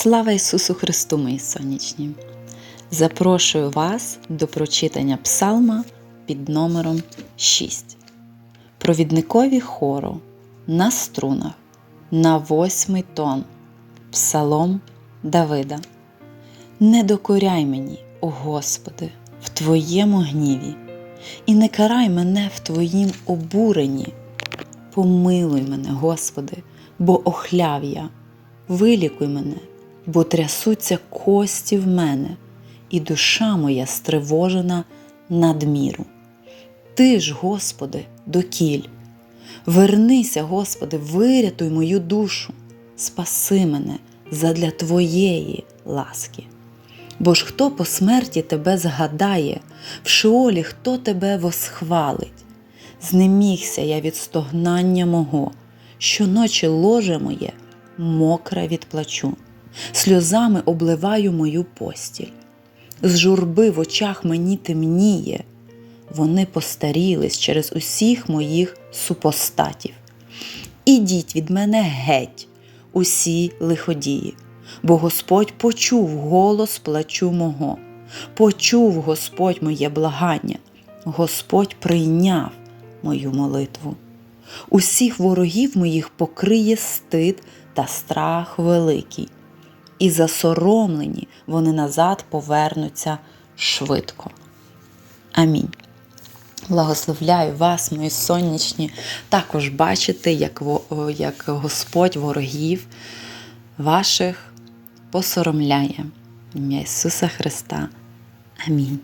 Слава Ісусу Христу, мої сонячні! Запрошую вас до прочитання псалма під номером 6. Провідникові хору на струнах на восьмий тон. Псалом Давида. Не докоряй мені, о Господи, в Твоєму гніві, і не карай мене в Твоїм обуренні. Помилуй мене, Господи, бо охляв я, вилікуй мене, бо трясуться кості в мене, і душа моя стривожена надміру. Ти ж, Господи, докіль. Вернися, Господи, вирятуй мою душу, спаси мене задля Твоєї ласки. Бо ж хто по смерті тебе згадає, в шеолі хто тебе восхвалить? Знемігся я від стогнання мого, щоночі ложе моє мокре від плачу, сльозами обливаю мою постіль. З журби в очах мені темніє, вони постарілись через усіх моїх супостатів. Ідіть від мене геть, усі лиходії, бо Господь почув голос плачу мого, почув Господь моє благання, Господь прийняв мою молитву. Усіх ворогів моїх покриє стид та страх великий, і засоромлені вони назад повернуться швидко. Амінь. Благословляю вас, мої сонячні, також бачити, як, як Господь ворогів ваших посоромляє. В Ім'я Ісуса Христа. Амінь.